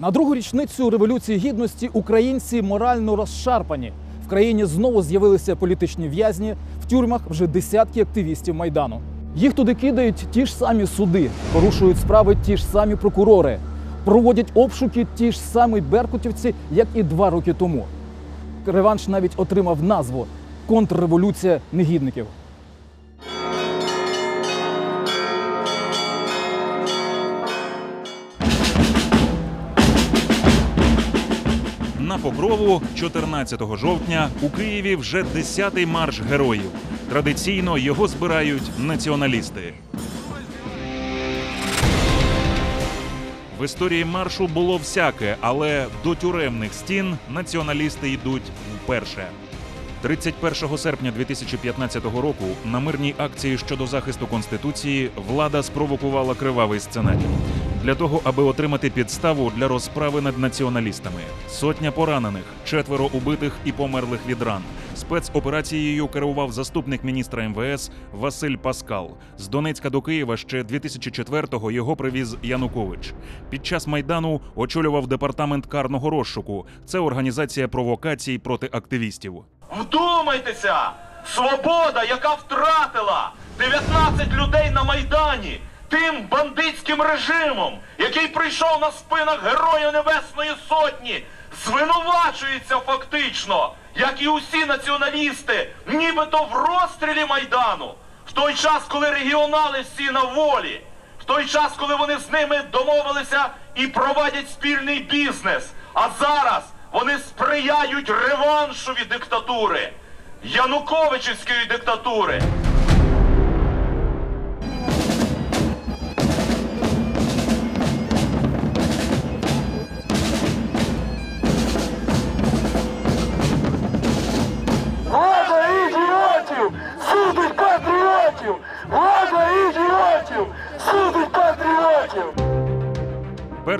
На другу річницю революції гідності українці морально розшарпані. В країні знову з'явилися політичні в'язні. В тюрмах вже десятки активістів майдану. Їх туди кидають ті ж самі суди, порушують справи ті ж самі прокурори, проводять обшуки ті ж самі беркутівці, як і два роки тому. Реванш навіть отримав назву контрреволюція негідників. На Покрову 14 жовтня у Києві вже 10-й марш героїв. Традиційно його збирають націоналісти. В історії маршу було всяке, але до тюремних стін націоналісти йдуть вперше. 31 серпня 2015 року на мирній акції щодо захисту конституції влада спровокувала кривавий сценарій для того, аби отримати підставу для розправи над націоналістами. Сотня поранених, четверо убитих і померлих від ран. Спецоперацією керував заступник міністра МВС Василь Паскал. З Донецька до Києва ще 2004-го його привіз Янукович. Під час майдану очолював департамент карного розшуку. Це організація провокацій проти активістів. Вдумайтеся! Свобода, яка втратила 19 людей на Майдані тим бандитським режимом, який прийшов на спинах Героїв Небесної Сотні, звинувачується фактично, як і усі націоналісти, нібито в розстрілі Майдану, в той час, коли регіонали всі на волі, в той час, коли вони з ними домовилися і проводять спільний бізнес. А зараз вони сприяють реваншові диктатури, Януковичівської диктатури.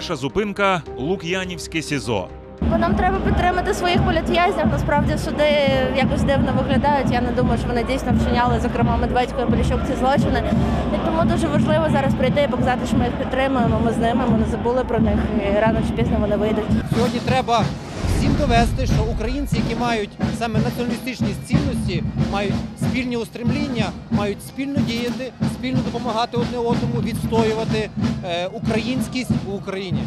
Перша зупинка Лук'янівське СІЗО. Бо нам треба підтримати своїх політв'язнів. Насправді суди якось дивно виглядають. Я не думаю, що вони дійсно вчиняли, зокрема Медведько і Поліщук, ці злочини. І тому дуже важливо зараз прийти і показати, що ми їх підтримуємо. Ми з ними, ми не забули про них. І рано чи пізно вони вийдуть. Сьогодні треба довести, що українці, які мають саме націоналістичні цінності, мають спільні устремління, мають спільно діяти, спільно допомагати одне одному, відстоювати е, українськість в Україні.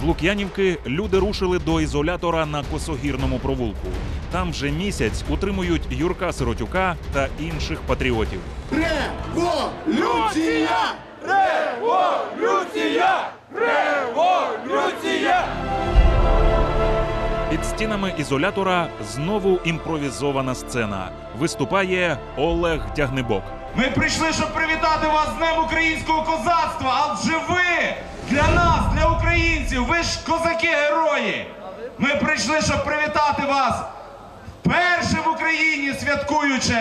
З Лук'янівки люди рушили до ізолятора на Косогірному провулку. Там вже місяць утримують Юрка Сиротюка та інших патріотів. Революція! Революція! Революція! Під стінами ізолятора знову імпровізована сцена. Виступає Олег Тягнебок. Ми прийшли, щоб привітати вас з Днем українського козацтва, адже ви для нас, для українців, ви ж козаки-герої. Ми прийшли, щоб привітати вас вперше в Україні, святкуючи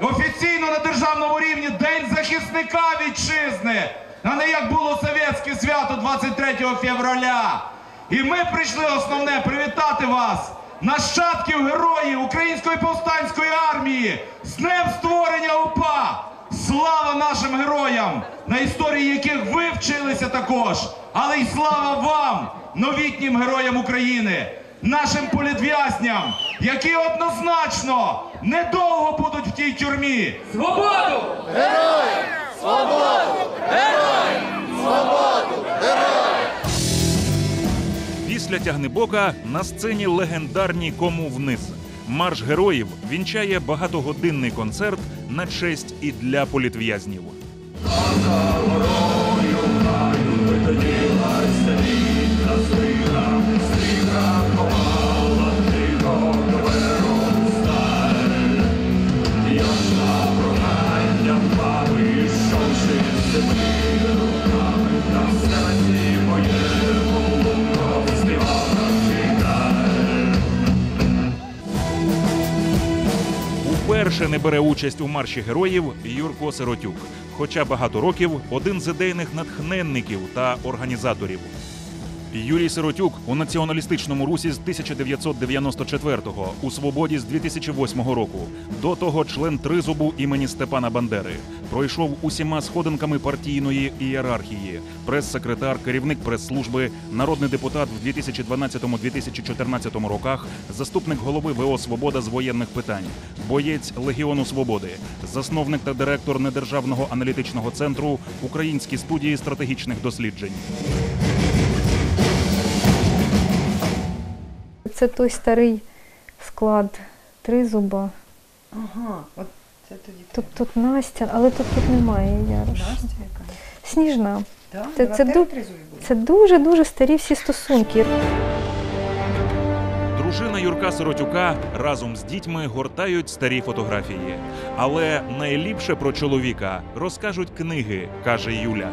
офіційно на державному рівні День захисника вітчизни, а не як було совєтське свято 23 февраля. І ми прийшли основне привітати вас, нащадків героїв Української повстанської армії, з днем створення УПА! Слава нашим героям, на історії яких ви вчилися також, але й слава вам, новітнім героям України, нашим політв'язням, які однозначно недовго будуть в тій тюрмі. Після тягнебока на сцені легендарні кому вниз. Марш героїв вінчає багатогодинний концерт на честь і для політв'язнів. Не бере участь у марші героїв Юрко Сиротюк. Хоча багато років один з ідейних натхненників та організаторів. Юрій Сиротюк у націоналістичному русі з 1994-го, у свободі з 2008 року. До того член тризубу імені Степана Бандери. Пройшов усіма сходинками партійної ієрархії, прес-секретар, керівник прес-служби, народний депутат в 2012-2014 роках, заступник голови ВО Свобода з воєнних питань, боєць Легіону Свободи, засновник та директор недержавного аналітичного центру Українські студії стратегічних досліджень. Це той старий склад тризуба. Ага, от це тоді. Тут тут Настя, але тут тут немає Яроша. Настя яка? Сніжна. Да? Це- це ду- Це дуже дуже старі всі стосунки. Дружина Юрка Сиротюка разом з дітьми гортають старі фотографії. Але найліпше про чоловіка розкажуть книги, каже Юля.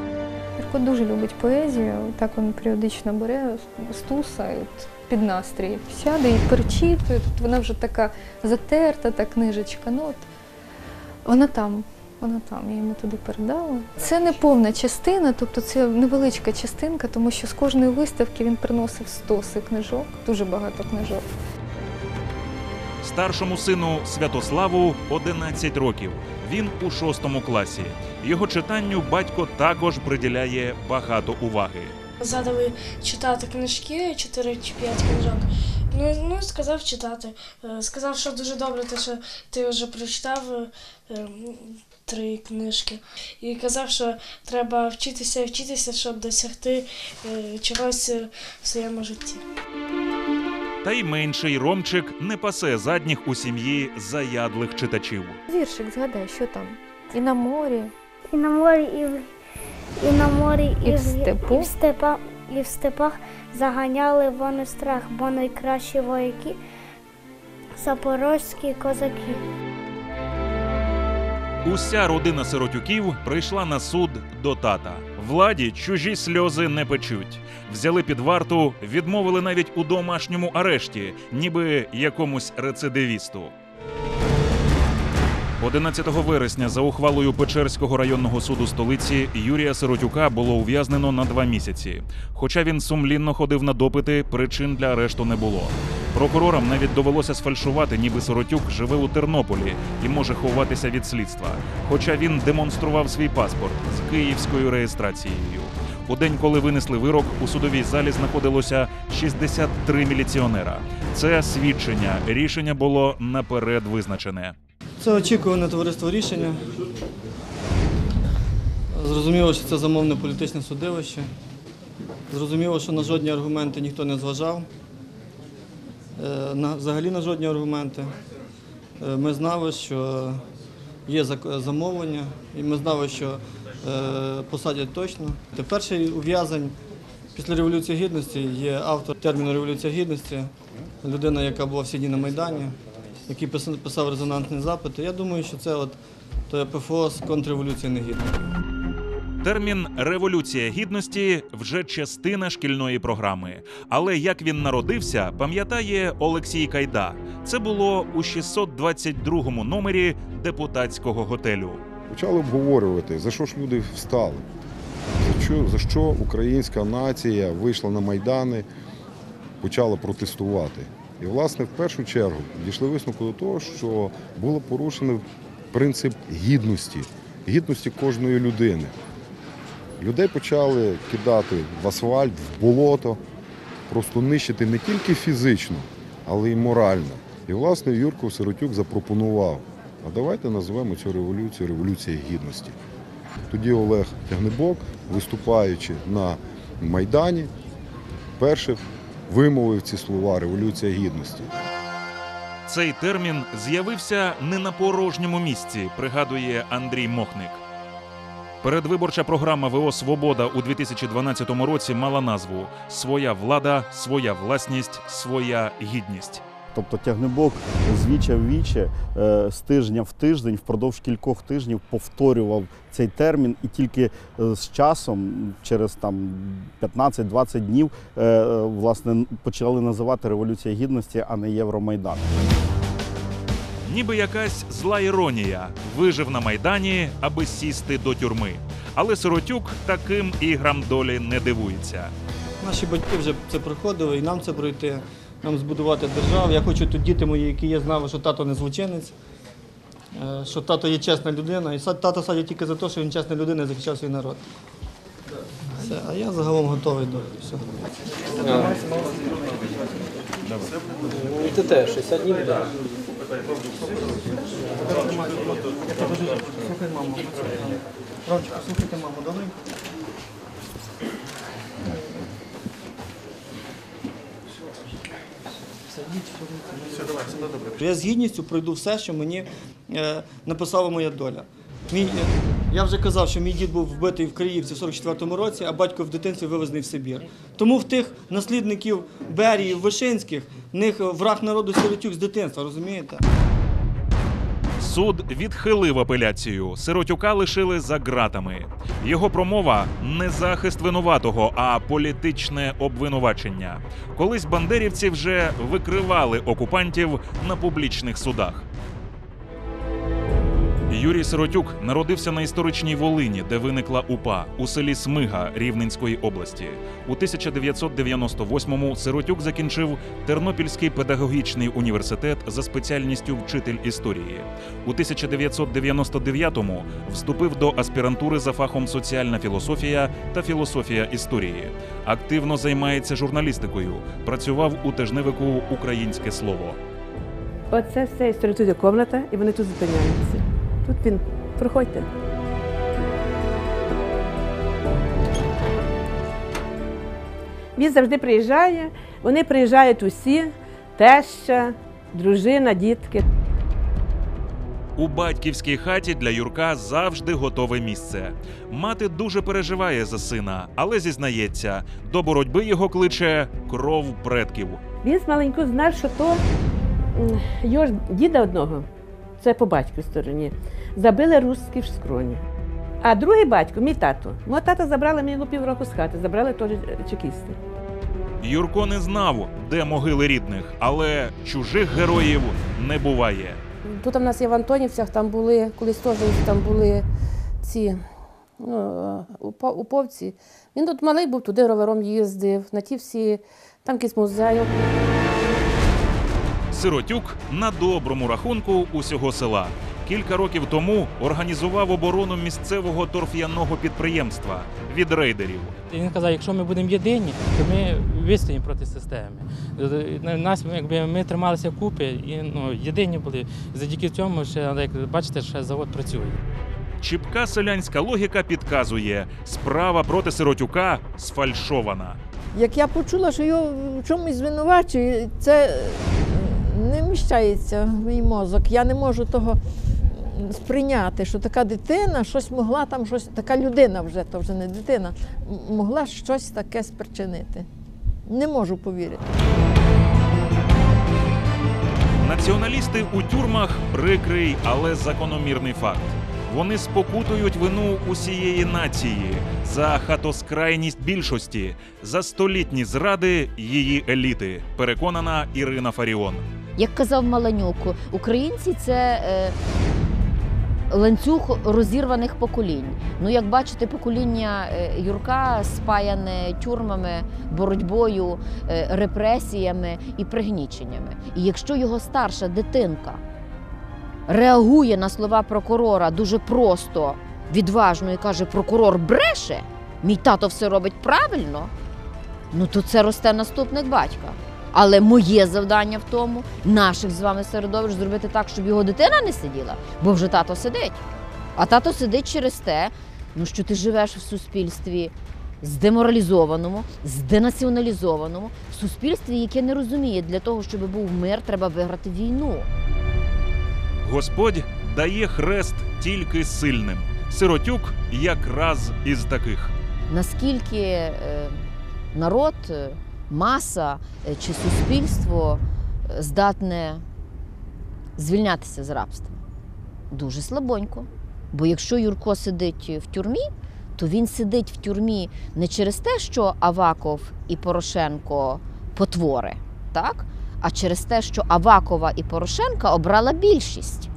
Юрко дуже любить поезію. Так він періодично бере стуса під настрій сяде і перечитує. Тут вона вже така затерта, та книжечка. Ну от вона там. Вона там, я йому туди передала. Це не повна частина, тобто це невеличка частинка, тому що з кожної виставки він приносив стоси книжок, дуже багато книжок. Старшому сину Святославу 11 років. Він у шостому класі. Його читанню батько також приділяє багато уваги. Задали читати книжки, 4 чи 5 книжок. Ну, ну сказав читати. Е, Сказав, що дуже добре, те, що ти вже прочитав е, три книжки. І казав, що треба вчитися і вчитися, щоб досягти е, чогось в своєму житті. Та й менший Ромчик не пасе задніх у сім'ї заядлих читачів. Віршик, згадай, що там? І на морі, І на морі, і в, і на морі, І в степу? і в степах, і в степах заганяли вони страх, бо найкращі вояки запорозькі козаки. Уся родина сиротюків прийшла на суд до тата. Владі чужі сльози не печуть. Взяли під варту, відмовили навіть у домашньому арешті, ніби якомусь рецидивісту. 11 вересня за ухвалою Печерського районного суду столиці Юрія Сиротюка було ув'язнено на два місяці. Хоча він сумлінно ходив на допити, причин для арешту не було. Прокурорам навіть довелося сфальшувати, ніби Сиротюк живе у Тернополі і може ховатися від слідства. Хоча він демонстрував свій паспорт з київською реєстрацією. У день, коли винесли вирок, у судовій залі знаходилося 63 міліціонера. Це свідчення. Рішення було наперед визначене. Це очікуване товариство рішення. Зрозуміло, що це замовне політичне судилище. Зрозуміло, що на жодні аргументи ніхто не зважав. Е, Взагалі на жодні аргументи. Е, Ми знали, що є замовлення, і ми знали, що е, посадять точно. Перший ув'язань після Революції Гідності є автор терміну Революція Гідності, людина, яка була всі дні на Майдані який писав резонансні запити. Я думаю, що це от ПФО з контрреволюції негідників. Термін революція гідності вже частина шкільної програми. Але як він народився, пам'ятає Олексій Кайда. Це було у 622 номері депутатського готелю. Почали обговорювати, за що ж люди встали, за що, за що українська нація вийшла на майдани, почала протестувати. І, власне, в першу чергу дійшли висновку до того, що було порушено принцип гідності, гідності кожної людини. Людей почали кидати в асфальт, в болото, просто нищити не тільки фізично, але й морально. І, власне, Юрко Сиротюк запропонував, а давайте назвемо цю революцію Революція Гідності. Тоді Олег Тягнебок, виступаючи на Майдані, перший вимовив ці слова Революція Гідності. Цей термін з'явився не на порожньому місці, пригадує Андрій Мохник. Передвиборча програма ВО Свобода у 2012 році мала назву Своя влада, своя власність, своя гідність. Тобто тягнебок з віча в віче е, з тижня в тиждень впродовж кількох тижнів повторював цей термін, і тільки е, з часом, через там 15-20 днів, е, власне почали називати Революція Гідності, а не Євромайдан. Ніби якась зла іронія вижив на майдані, аби сісти до тюрми. Але Сиротюк таким іграм долі не дивується. Наші батьки вже це проходили, і нам це пройти, нам збудувати державу. Я хочу тут діти мої, які є, знали, що тато не злочинець, е, що тато є чесна людина. І тато садить тільки за те, що він чесна людина і захищав свій народ. Все, а я загалом готовий до всього. Ти теж 60 днів. Слухай маму. Ромчик, слухайте маму, добре? Я з гідністю пройду все, що мені е, написала моя доля. Мій, е, я вже казав, що мій дід був вбитий в Криївці в 44-му році, а батько в дитинстві вивезений в Сибір. Тому в тих наслідників Берії, Вишинських, в них враг народу сиротюк з дитинства, розумієте? Суд відхилив апеляцію. Сиротюка лишили за ґратами. Його промова не захист винуватого, а політичне обвинувачення. Колись бандерівці вже викривали окупантів на публічних судах. Юрій Сиротюк народився на історичній Волині, де виникла УПА у селі Смига Рівненської області. У 1998-му Сиротюк закінчив Тернопільський педагогічний університет за спеціальністю вчитель історії. У 1999-му вступив до аспірантури за фахом соціальна філософія та філософія історії. Активно займається журналістикою. Працював у тижневику Українське слово. Оце все історична комната, і вони тут зупиняються. Тут він. Проходьте. Він завжди приїжджає, вони приїжджають усі, теща, дружина, дітки. У батьківській хаті для Юрка завжди готове місце. Мати дуже переживає за сина, але зізнається, до боротьби його кличе кров предків. Він з маленьку знав, що то його діда одного, це по батьківській стороні, забили русські в скроні. А другий батько, мій тато, мого тата забрали мені його півроку з хати, забрали теж е, чекісти. Юрко не знав, де могили рідних, але чужих героїв не буває. Тут у нас є в Антонівцях, там були, колись теж там були ці ну, уповці. Він тут малий був, туди ровером їздив, на ті всі, там якийсь музей. Сиротюк на доброму рахунку усього села. Кілька років тому організував оборону місцевого торф'яного підприємства від рейдерів. І він казав, якщо ми будемо єдині, то ми вистоїмо проти системи. Нас якби ми трималися купи і ну, єдині були. Завдяки цьому ще як бачите, ще завод працює. Чіпка селянська логіка підказує, справа проти Сиротюка сфальшована. Як я почула, що його в чомусь звинувачують, це е, не вміщається в мій мозок. Я не можу того сприйняти, що така дитина щось могла там щось, така людина вже, то вже не дитина, могла щось таке спричинити. Не можу повірити. Націоналісти у тюрмах прикрий, але закономірний факт. Вони спокутують вину усієї нації за хатоскрайність більшості, за столітні зради її еліти. Переконана Ірина Фаріон. Як казав Маланюк, українці це е, ланцюг розірваних поколінь. Ну, як бачите, покоління е, Юрка спаяне тюрмами, боротьбою, е, репресіями і пригніченнями. І якщо його старша дитинка реагує на слова прокурора дуже просто, відважно і каже: прокурор бреше, мій тато все робить правильно, ну то це росте наступник батька. Але моє завдання в тому, наших з вами середовищ, зробити так, щоб його дитина не сиділа, бо вже тато сидить. А тато сидить через те, ну що ти живеш в суспільстві здеморалізованому, зденаціоналізованому, в суспільстві, яке не розуміє, для того, щоб був мир, треба виграти війну. Господь дає хрест тільки сильним. Сиротюк якраз із таких. наскільки е, народ, е, маса е, чи суспільство е, здатне звільнятися з рабства? Дуже слабонько. Бо якщо Юрко сидить в тюрмі, то він сидить в тюрмі не через те, що Аваков і Порошенко потвори, так? а через те, що Авакова і Порошенка обрала більшість.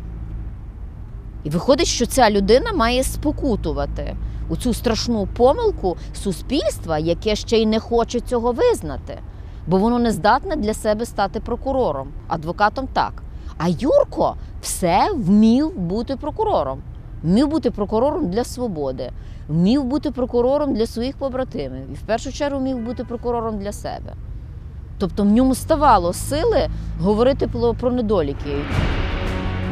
І виходить, що ця людина має спокутувати у цю страшну помилку суспільства, яке ще й не хоче цього визнати, бо воно не здатне для себе стати прокурором, адвокатом так. А Юрко все вмів бути прокурором. Вмів бути прокурором для свободи, вмів бути прокурором для своїх побратимів і в першу чергу вмів бути прокурором для себе. Тобто в ньому ставало сили говорити про- недоліки.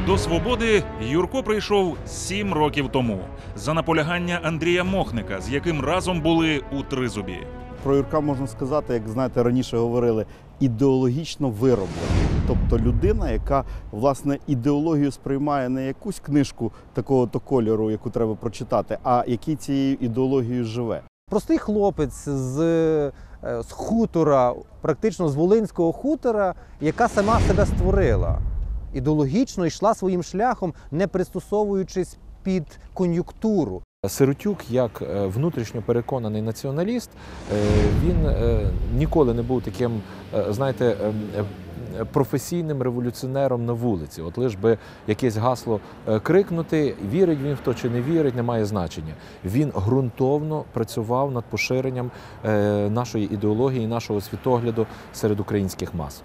До свободи Юрко прийшов сім років тому за наполягання Андрія Мохника, з яким разом були у тризубі. Про Юрка можна сказати, як знаєте, раніше говорили, ідеологічно вироблена. Тобто людина, яка власне ідеологію сприймає не якусь книжку такого-то кольору, яку треба прочитати, а який цією ідеологією живе. Простий хлопець з, е, з хутора, практично з Волинського хутора, яка сама себе створила. Ідеологічно йшла своїм шляхом, не пристосовуючись під кон'юнктуру. Сиротюк, як е, внутрішньо переконаний націоналіст, е, він е, ніколи не був таким, знаєте, ем, професійним революціонером на вулиці. От лиш би якесь гасло крикнути, вірить він в то чи не вірить, не має значення. Він ґрунтовно працював над поширенням нашої ідеології, нашого світогляду серед українських мас.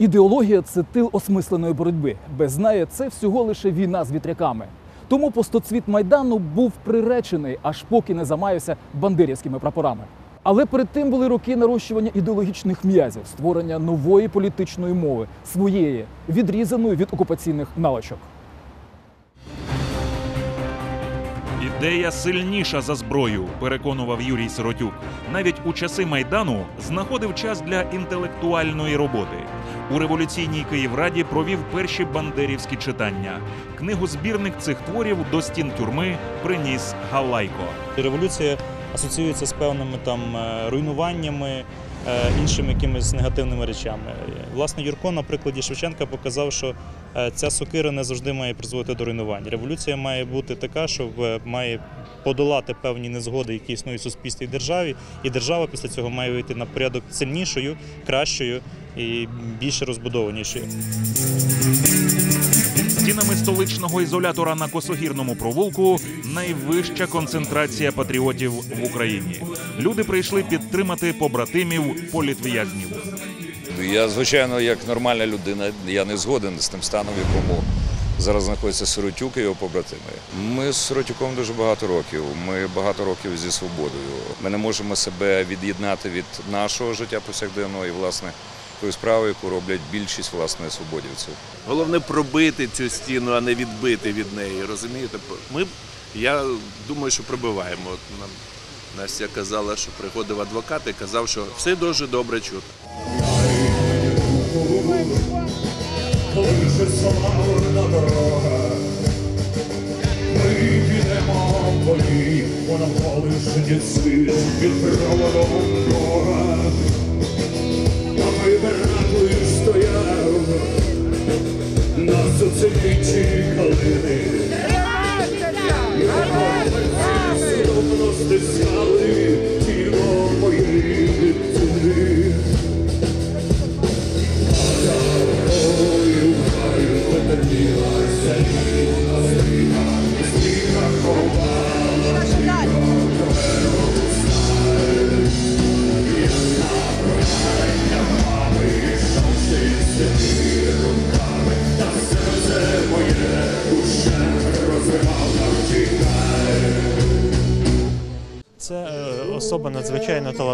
Ідеологія це тил осмисленої боротьби. Без неї це всього лише війна з вітряками. Тому постоцвіт майдану був приречений, аж поки не замаюся бандерівськими прапорами. Але перед тим були роки нарощування ідеологічних м'язів, створення нової політичної мови, своєї, відрізаної від окупаційних налочок. Ідея сильніша за зброю, переконував Юрій Сиротюк. Навіть у часи майдану знаходив час для інтелектуальної роботи. У революційній Київраді провів перші бандерівські читання. Книгу збірник цих творів до стін тюрми приніс Галайко. Революція асоціюється з певними там е, руйнуваннями, е, іншими якимись негативними речами. Власне, Юрко на прикладі Шевченка показав, що ця сокира не завжди має призводити до руйнувань. Революція має бути така, що е, має подолати певні незгоди, які існують в суспільстві і державі, і держава після цього має вийти на порядок сильнішою, кращою і більше розбудованішою. Стінами столичного ізолятора на Косогірному провулку найвища концентрація патріотів в Україні. Люди прийшли підтримати побратимів політв'язнів. Я, звичайно, як нормальна людина, я не згоден з тим станом, в якому зараз знаходиться Сиротюк і його побратими. Ми з Сиротюком дуже багато років. Ми багато років зі свободою. Ми не можемо себе від'єднати від нашого життя повсякденного і, власне, тої справи, яку роблять більшість власне свободівців. Головне пробити цю стіну, а не відбити від неї. Розумієте? Ми, я думаю, що пробиваємо. Нам Настя казала, що приходив адвокат і казав, що все дуже добре чути. Лише славна дорога, ми підемо по ній, вона колишні сили від проводом Бога. А ми братли стояв на соцвічі калини. Судомно стискали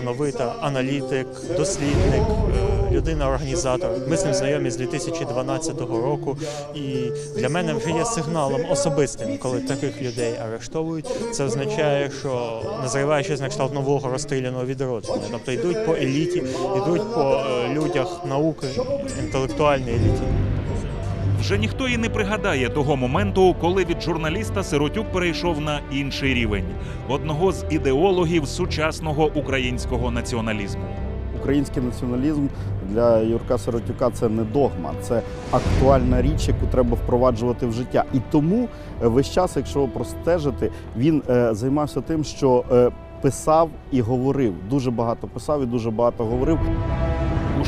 талановита, аналітик, дослідник, е, людина-організатор. Ми з ним знайомі з 2012 року, і для мене вже є сигналом особистим, коли таких людей арештовують. Це означає, що назріває щось на кшталт нового розстріляного відродження. Тобто йдуть по еліті, йдуть по е, людях науки, інтелектуальній еліті. Вже ніхто і не пригадає того моменту, коли від журналіста Сиротюк перейшов на інший рівень одного з ідеологів сучасного українського націоналізму. Український націоналізм для Юрка Сиротюка це не догма, це актуальна річ, яку треба впроваджувати в життя. І тому е, весь час, якщо простежити, він е, займався тим, що е, писав і говорив. Дуже багато писав і дуже багато говорив.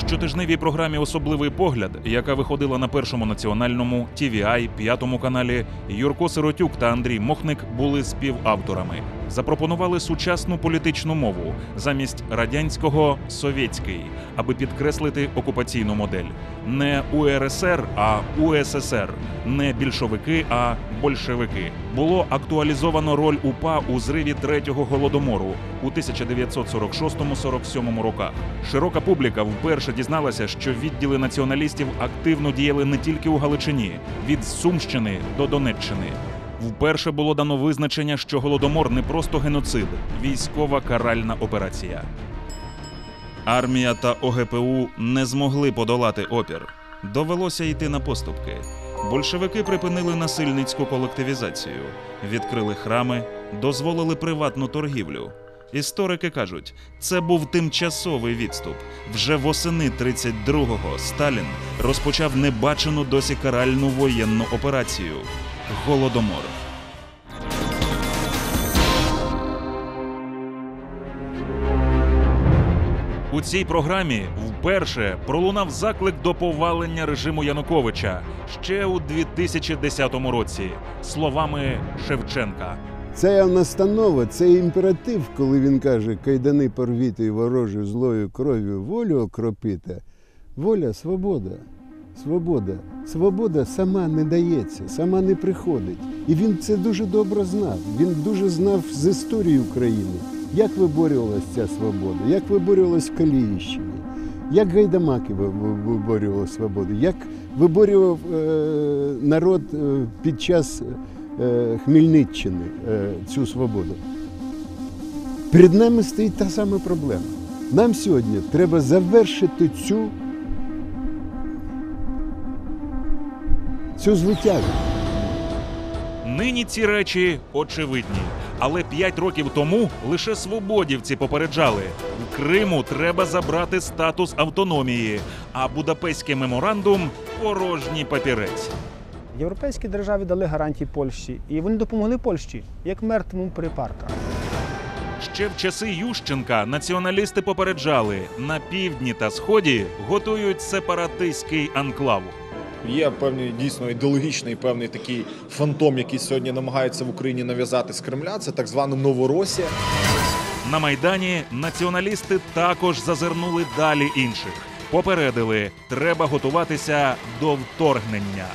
Щотижневій програмі Особливий погляд, яка виходила на першому національному TVI, п'ятому каналі, Юрко Сиротюк та Андрій Мохник були співавторами. Запропонували сучасну політичну мову замість радянського совєтський, аби підкреслити окупаційну модель. Не УРСР, а УССР, не більшовики, а большевики. Було актуалізовано роль УПА у зриві третього голодомору у 1946-47 роках. Широка публіка вперше дізналася, що відділи націоналістів активно діяли не тільки у Галичині, від Сумщини до Донеччини. Вперше було дано визначення, що голодомор не просто геноцид, військова каральна операція. Армія та ОГПУ не змогли подолати опір. Довелося йти на поступки. Большевики припинили насильницьку колективізацію, відкрили храми, дозволили приватну торгівлю. Історики кажуть, це був тимчасовий відступ. Вже восени 32-го Сталін розпочав небачену досі каральну воєнну операцію Голодомор. У цій програмі вперше пролунав заклик до повалення режиму Януковича ще у 2010 році словами Шевченка. Це настанова, це імператив, коли він каже, кайдани порвіти ворожу злою кров'ю волю окропіте. Воля свобода. Свобода. Свобода сама не дається, сама не приходить. І він це дуже добре знав. Він дуже знав з історії України, як виборювалася ця свобода, як виборювалась в Каліївщині, як гайдамаки ви- ви- виборювали свободу, як виборював е, народ е, під час е, Хмельниччини цю свободу. Перед нами стоїть та сама проблема. Нам сьогодні треба завершити цю, цю звитягу. Нині ці речі очевидні. Але п'ять років тому лише свободівці попереджали: в Криму треба забрати статус автономії, а Будапештський меморандум порожній папірець. Європейські держави дали гарантії Польщі, і вони допомогли Польщі як мертвому припарка. Ще в часи Ющенка націоналісти попереджали: на півдні та сході готують сепаратистський анклав. Є певний дійсно ідеологічний певний такий фантом, який сьогодні намагається в Україні нав'язати з Кремля. Це так звана Новоросія. На майдані націоналісти також зазирнули далі інших. Попередили, треба готуватися до вторгнення.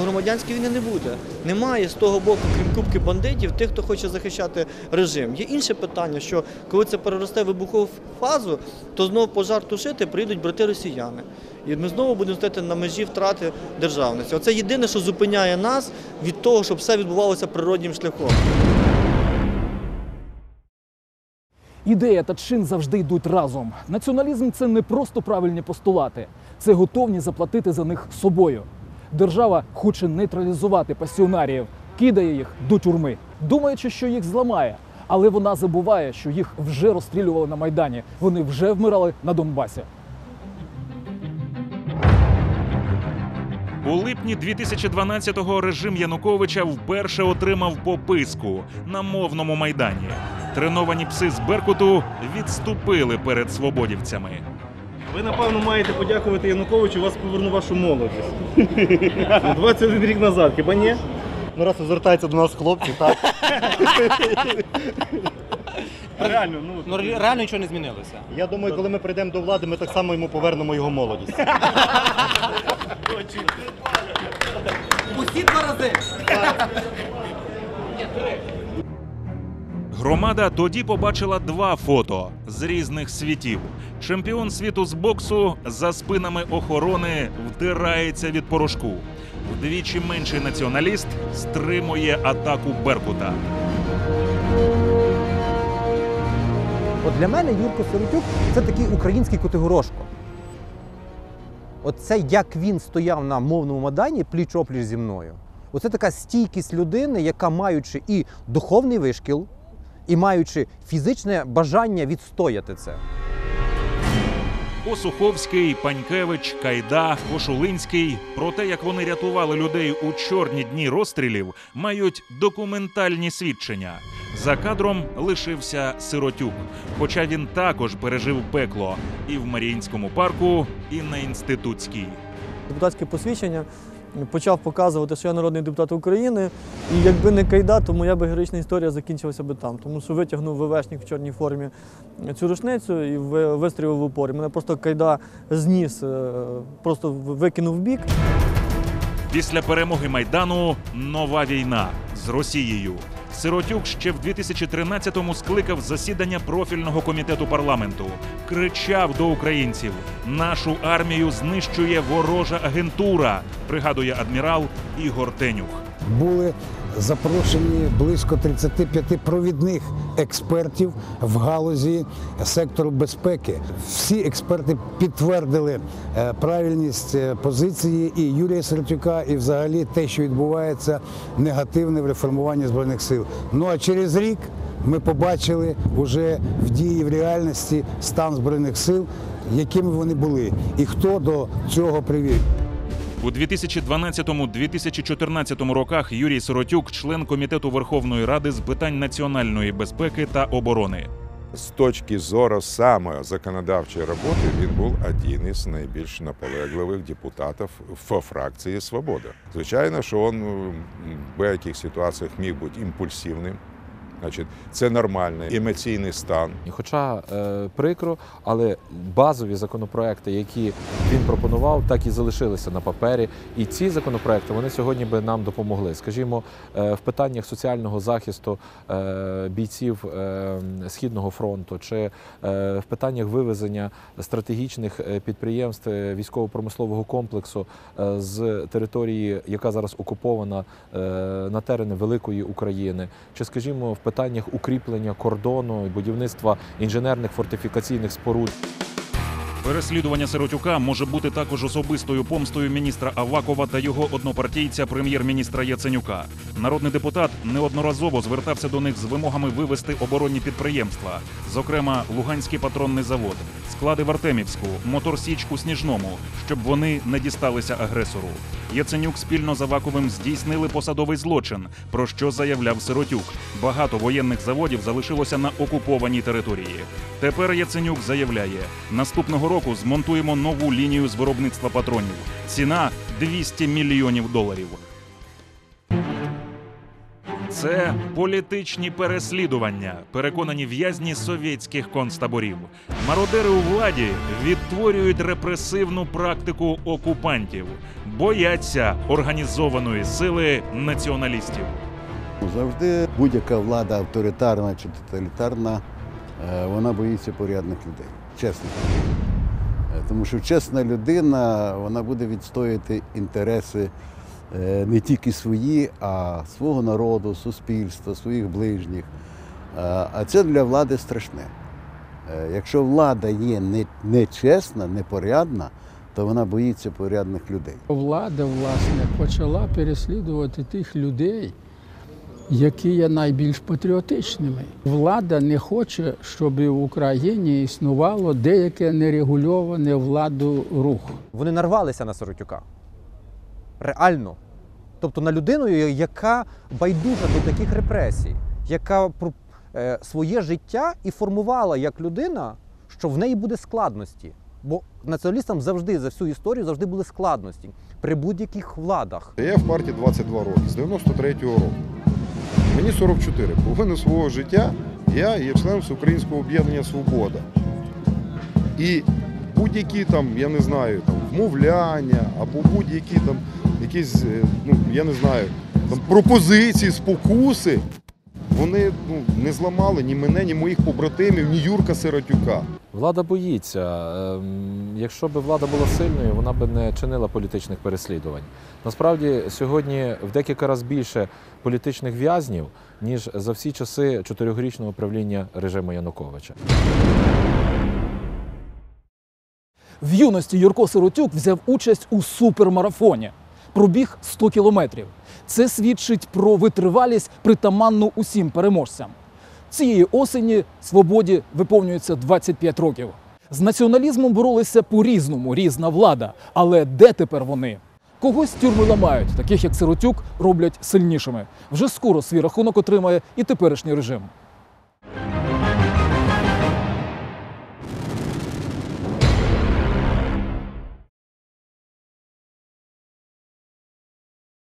Громадянської війни не буде. Немає з того боку, крім кубки бандитів, тих, хто хоче захищати режим. Є інше питання, що коли це переросте вибухову фазу, то знову пожар тушити прийдуть брати росіяни. І ми знову будемо стояти на межі втрати державності. Оце єдине, що зупиняє нас від того, щоб все відбувалося природнім шляхом. Ідея та чин завжди йдуть разом. Націоналізм це не просто правильні постулати, це готовність заплатити за них собою. Держава хоче нейтралізувати пасіонаріїв, кидає їх до тюрми, думаючи, що їх зламає. Але вона забуває, що їх вже розстрілювали на Майдані. Вони вже вмирали на Донбасі. У липні 2012-го режим Януковича вперше отримав пописку на мовному майдані. Треновані пси з Беркуту відступили перед свободівцями. Ви, напевно, маєте подякувати Януковичу, вас повернув вашу молодість. 21 рік назад, хіба ні? Ну, раз звертаються до нас хлопці, так? Реально, ну, Ну, реально нічого не змінилося. Я думаю, коли ми прийдемо до влади, ми так само йому повернемо його молодість. Усі два рази. Громада тоді побачила два фото з різних світів. Чемпіон світу з боксу за спинами охорони втирається від порошку. Вдвічі менший націоналіст стримує атаку Беркута. От для мене Юрко Сиротюк це такий український Котигорошко. От це як він стояв на мовному майдані пліч-опліч зі мною. Оце така стійкість людини, яка маючи і духовний вишкіл, і маючи фізичне бажання відстояти це. Осуховський, Панькевич, Кайда, Кошулинський про те, як вони рятували людей у чорні дні розстрілів, мають документальні свідчення. За кадром лишився Сиротюк, хоча він також пережив пекло і в Маріїнському парку, і на інститутській. депутатське посвідчення, почав показувати, що я народний депутат України. І якби не кайда, то моя би героїчна історія закінчилася би там. Тому що витягнув ВВшник в чорній формі цю рушницю і вистрілив в упорі. Мене просто кайда зніс, е, просто викинув в бік. Після перемоги майдану нова війна з Росією. Сиротюк ще в 2013-му скликав засідання профільного комітету парламенту. Кричав до українців: нашу армію знищує ворожа агентура. Пригадує адмірал Ігор Тенюх. були запрошені близько 35 провідних експертів в галузі сектору безпеки. Всі експерти підтвердили е, правильність е, позиції і Юрія Сердюка, і взагалі те, що відбувається негативне в реформуванні збройних сил. Ну а через рік ми побачили вже в дії в реальності стан збройних сил, якими вони були, і хто до цього привів. У 2012-2014 роках Юрій Сиротюк, член комітету Верховної Ради з питань національної безпеки та оборони. З точки зору саме законодавчої роботи він був один із найбільш наполегливих депутатів в фракції Свобода. Звичайно, що він в деяких ситуаціях міг бути імпульсивним. Значить, це нормальний емоційний стан. Хоча е, прикро, але базові законопроекти, які він пропонував, так і залишилися на папері. І ці законопроекти вони сьогодні би нам допомогли. Скажімо, е, в питаннях соціального захисту е, бійців е, східного фронту, чи е, в питаннях вивезення стратегічних е, підприємств е, військово-промислового комплексу е, з території, яка зараз окупована е, на терени великої України, чи скажімо, в питаннях укріплення кордону і будівництва інженерних фортифікаційних споруд. Переслідування Сиротюка може бути також особистою помстою міністра Авакова та його однопартійця прем'єр-міністра Яценюка. Народний депутат неодноразово звертався до них з вимогами вивести оборонні підприємства, зокрема Луганський патронний завод, склади в Артемівську, моторсіч у Сніжному, щоб вони не дісталися агресору. Яценюк спільно з Аваковим здійснили посадовий злочин, про що заявляв Сиротюк. Багато воєнних заводів залишилося на окупованій території. Тепер Яценюк заявляє: наступного року змонтуємо нову лінію з виробництва патронів. Ціна 200 мільйонів доларів. Це політичні переслідування, переконані в'язні совєтських концтаборів. Мародери у владі відтворюють репресивну практику окупантів, бояться організованої сили націоналістів. Завжди будь-яка влада авторитарна чи тоталітарна, е, вона боїться порядних людей. Чесно. Е, Тому що чесна людина вона буде відстояти інтереси не тільки свої, а свого народу, суспільства, своїх ближніх. Е, А це для влади страшне. Е, Якщо влада є нечесна, непорядна, то вона боїться порядних людей. Влада, власне, почала переслідувати тих людей, які є найбільш патріотичними. Влада не хоче, щоб в Україні існувало деяке нерегульоване владу рух. Вони нарвалися на Сиротюка. Реально. Тобто на людину, яка байдужа до таких репресій, яка е, своє життя і формувала як людина, що в неї буде складності. Бо націоналістам завжди за всю історію завжди були складності при будь-яких владах. Я в партії 22 роки, з 93-го року. Мені 44. Половину свого життя я є членом Всеукраїнського об'єднання Свобода. І будь-які там, я не знаю, там вмовляння або будь-які там якісь, е, ну я не знаю, там пропозиції, спокуси, вони ну, не зламали ні мене, ні моїх побратимів, ні Юрка Сиротюка. Влада боїться. Ем, Якщо б влада була сильною, вона б не чинила політичних переслідувань. Насправді сьогодні в декілька разів більше політичних в'язнів, ніж за всі часи чотирьохрічного правління режиму Януковича. В юності Юрко Сиротюк взяв участь у супермарафоні. Пробіг 100 кілометрів. Це свідчить про витривалість притаманну усім переможцям. Цієї осені свободі виповнюється 25 років. З націоналізмом боролися по-різному, різна влада. Але де тепер вони? Когось тюрми ламають, таких як Сиротюк роблять сильнішими. Вже скоро свій рахунок отримає і теперішній режим.